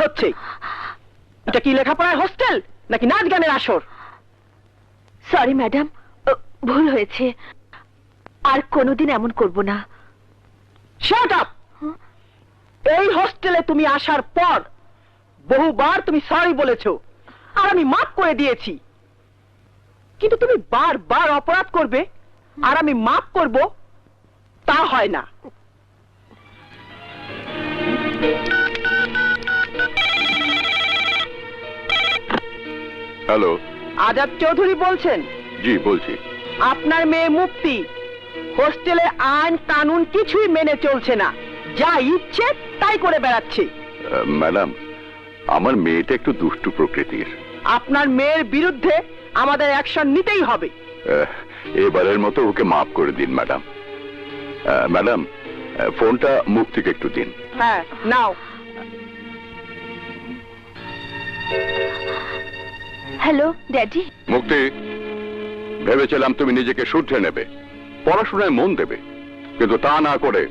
হচ্ছে? এটা কি লেখাপড়ার হোস্টেল নাকি নাচ গানের আসর সরি ম্যাডাম ভুল হয়েছে। আর কোনোদিন এমন করব না। শাট আপ এই হোস্টেলে তুমি আসার পর বহুবার তুমি সরি বলেছ। আর আমি মাফ করে দিয়েছি। কিন্তু তুমি বারবার অপরাধ করবে আর আমি মাফ করব তা হয় না। হ্যালো। আজাদ চৌধুরী বলছেন। জি বলছি। আপনার মেয়ে মুক্তি হোস্টেলে আইন কানুন কিছুই মেনে চলছে না। যা ইচ্ছে তাই করে বেড়াচ্ছে। ম্যাডাম আমার মেয়েটা একটু দুষ্টু প্রকৃতির। আপনার মেয়ের বিরুদ্ধে আমাদের অ্যাকশন নিতেই হবে। এবারের মতো ওকে মাফ করে দিন ম্যাডাম। ম্যাডাম ফোনটা মুক্তিকে একটু দিন। হ্যাঁ নাও। Hello daddy. মুক্তি ভেবেছিলাম তুমি নিজেকে শুদ্ধে নেবে পড়াশোনায় মন দেবে কিন্তু তা না করে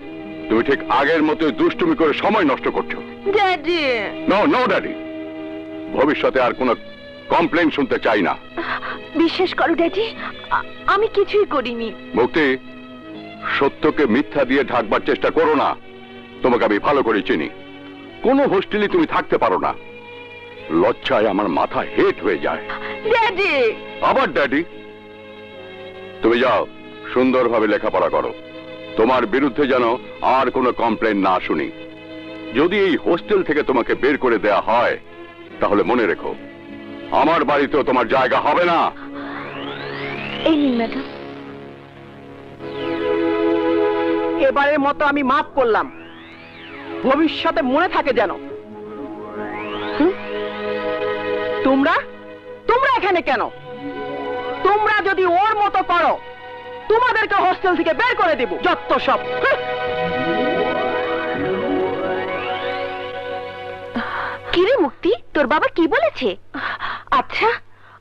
তুমি ঠিক আগের মতো দুষ্টুমি করে সময় নষ্ট করছ। ড্যাডি। No no daddy. ভবিষ্যতে আর কোনো কমপ্লেন শুনতে চাই না। বিশ্বাস করো ড্যাডি আমি কিছুই করিনি। মুক্তি সত্যকে মিথ্যা দিয়ে ঢাকবার চেষ্টা করো না। তোমাকে আমি ভালো করে চিনি। কোনো হোস্টেলে তুমি থাকতে পারো না। লজ্জায় আমার মাথা হেট হয়ে যায়। ড্যাডি! আবার ড্যাডি? তুমি যাও সুন্দরভাবে লেখাপড়া করো। তোমার বিরুদ্ধে যেন আর কোনো কমপ্লেন না শুনি। যদি এই হোস্টেল থেকে তোমাকে বের করে দেয়া হয় তাহলে মনে রেখো আমার বাড়িতেও তোমার জায়গা হবে না। এই নিন ম্যাডাম। এবারের মতো আমি মাফ করলাম। ভবিষ্যতে মনে থাকে যেন তোমরা? তোমরা এখানে কেন? তোমরা যদি ওর মতো করো তোমাদেরকে হোস্টেল থেকে বের করে দেব। যত সব। কিরে মুক্তি? তোর বাবা কি বলেছে? আচ্ছা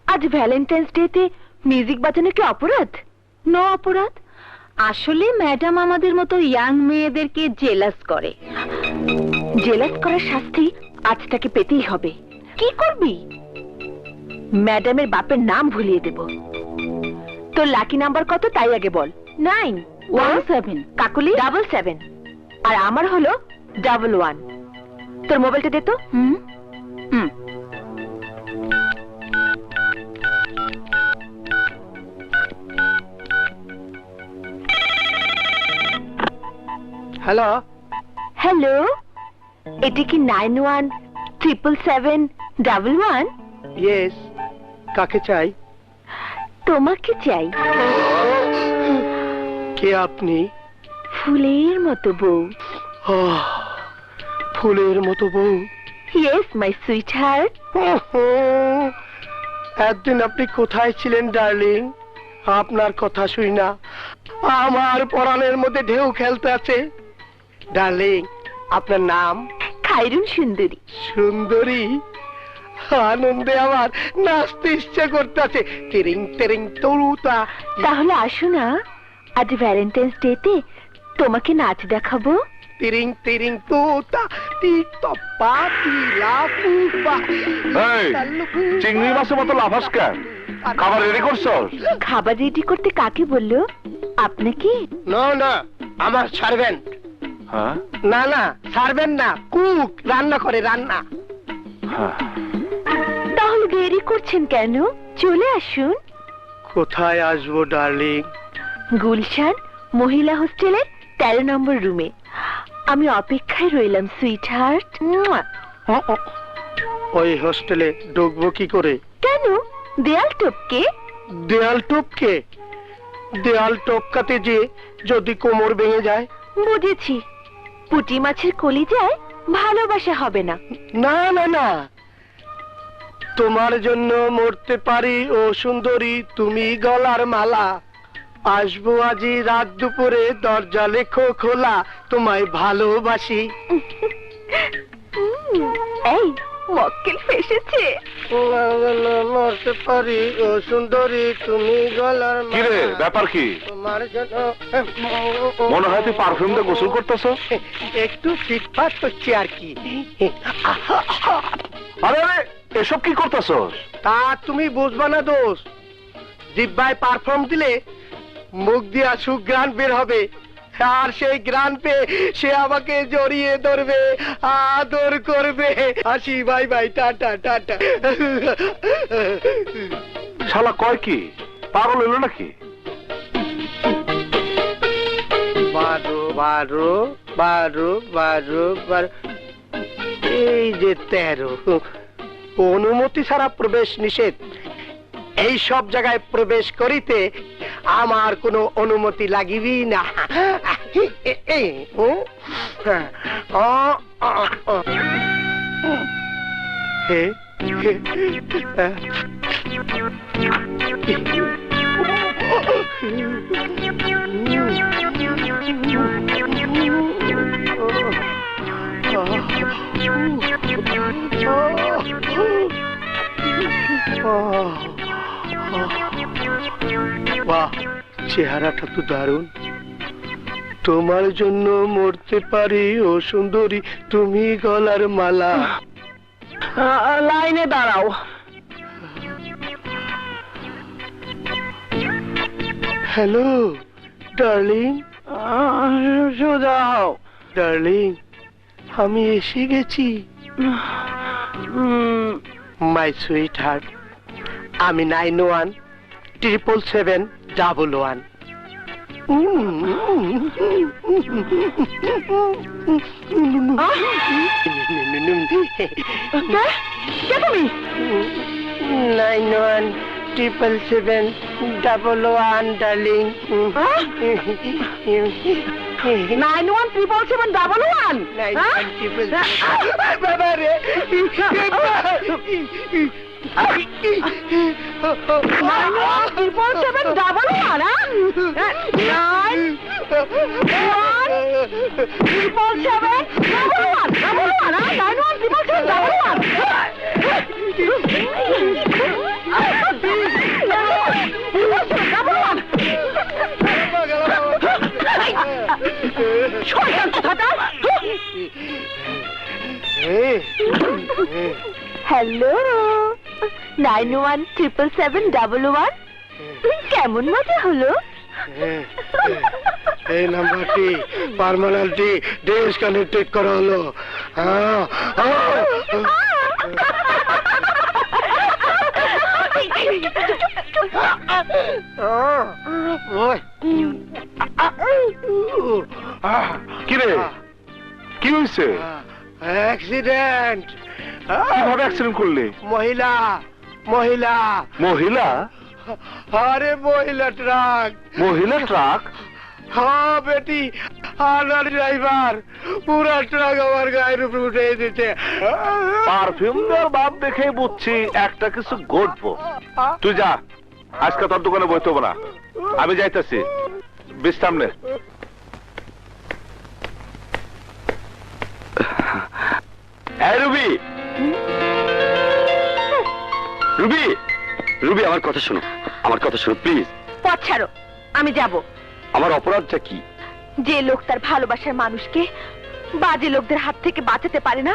আজ ভ্যালেন্টাইন্স ডেতে মিউজিক বাজানো কি অপরাধ? ন অপরাধ। আসলে ম্যাডাম আমাদের মতো ইয়াং মেয়েদেরকে জেলাস করে। জেলাস করার শাস্তি আজ তাকে পেতেই হবে। কি করবি? ম্যাডামের বাপের নাম ভুলিয়ে দেব। তোর লাকি নাম্বার কত? তাই আগে বল। নাইন। ওয়ান সেভেন কাকুলি? ডাবল সেভেন আর আমার হলো ডাবল ওয়ান। তোর মোবাইলটা দে তো। হুম। হুম। হ্যালো হ্যালো এটি কি nine one triple seven double one yes কাকে চাই? তোমাকে চাই। কে আপনি? ফুলের মতো বউ। ফুলের মতো বউ। ইয়েস মাই সুইট হার্ট একদিন আপনি কোথায় ছিলেন ডার্লিং? আপনার কথা শুই না। আমার পরাণের মধ্যে ঢেউ খেলতে আছে। ডার্লিং আপনার নাম? খাইরুন সুন্দরী। সুন্দরী? আনন্দে আমার নাচতে ইচ্ছে করতেছে। তেরিং তেরিং তরুতা। তাহলে আসো না। আজ ভ্যালেন্টাইন্স ডেতে তোমাকে নাচ দেখাবো। তিরিং তিরিং তোতা টি তপ্পা তিলা পুপা এই, চিংড়ি মাছের মতো লাফাস কেন? খাবার ready করছস? খাবার রেডি করতে কাকে বলল? আপনাকে না না আমার সার্ভেন্ট হ্যাঁ? না না সার্ভেন্ট না কুক রান্না করে রান্না। হ্যাঁ। দেরি করছেন কেন? চলে আসুন। কোথায় আসব ডার্লিং? গুলশান মহিলা হোস্টেলের তেরো নম্বর রুমে। আমি অপেক্ষায় রইলাম সুইট হার্ট ওই হোস্টেলে ঢুকবো কি করে? কেন? দেয়াল টপকে? দেয়াল টপকে? দেয়াল টপকাতে যে যদি কোমর ভেঙে যায়? বুঝেছি। পুটি মাছের কলি যায় ভালোবাসা হবে না। না না না। তোমার জন্য মরতে পারি ও সুন্দরী তুমি গলার মালা। আসব আজি রাত দুপুরে দরজা লেখো খোলা তোমায় ভালোবাসি। এই মক্কেল ফেসেছে। মরতে পারি ও সুন্দরী তুমি গলার কি রে ব্যাপার কি? তোমার জন্য মনে হয় তুই পারফিউম দিয়ে গোসল করতেছ? একটু ফিটফাট হচ্ছে আর কি। আরে আরে এসব কি করতেছ তা তুমি বুঝবা না দোষ জিব্বায় পারফর্ম দিলে মুখ দিয়া সুগ্রান বের হবে। আর সেই গ্রান পেয়ে সে আমাকে জড়িয়ে ধরবে আদর করবে। আসি বাই বাই টাটা টাটা। শালা কয় কি? পাগল হইল নাকি? বারো বারো বারো বারো বারো। এই যে তেরো। অনুমতি ছাড়া প্রবেশ নিষেধ এই সব জায়গায় প্রবেশ করিতে আমার কোনো অনুমতি লাগিবি না? হ্যাঁ। হে, হ্যাঁ। বাহ চেহারাটা তো দারুণ। তোমার জন্য মরতে পারি ও সুন্দরী তুমি গলার মালা। লাইনে দাঁড়াও। Hello darling. আহ, সোজা হও। ডার্লিং আমি এসে গেছি। উম, মাই সুইট হার্ট আমি nine one triple seven double one. Nine one. Triple seven double one darling nine one triple seven double one one বাবা রে one triple seven double one nine triple seven double one double one nine one triple seven double one hello nine one triple seven double one কেমন মজা হলো? এই নাম্বারটি permanently disconnected করা হলো। হ্যাঁ, অ্যাক্সিডেন্ট কীভাবে অ্যাক্সিডেন্ট করলি? মহিলা মহিলা! মহিলা? আরে মহিলা ট্রাক মহিলা ট্রাক হ্যাঁ বেটি আনার ড্রাইভার পুরা ট্রাক আমার গায়ের উপরে উঠে দিতে পারফিউম দেওয়ার ভাব দেখে বুঝছি একটা কিছু ঘটবো। তুই যা আজকে তোর দোকানে বইতে হব না। আমি যাইতেছি। বিশ্রাম নে। রুবি। রুবি রুবি আমার কথা শোনো। আমার কথা শোনো প্লিজ। পথ ছাড়ো আমি যাব। আমার অপরাধটা কি? যে লোক তার ভালোবাসার মানুষকে বাজে লোকদের হাত থেকে বাঁচাতে পারে না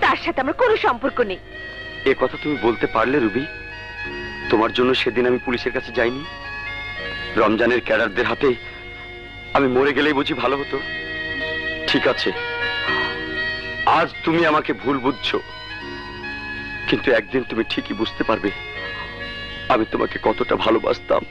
তার সাথে আমার কোনো সম্পর্ক নেই। এ কথা তুমি বলতে পারলে রুবি? তোমার জন্য সেদিন আমি পুলিশের কাছে যাইনি। রমজানের ক্যাডারদের হাতে আমি মরে গেলেই বুঝি ভালো হতো। ঠিক আছে। আজ তুমি আমাকে ভুল বুঝছ। কিন্তু একদিন তুমি ঠিকই বুঝতে পারবে, আমি তোমাকে কতটা ভালোবাসতাম।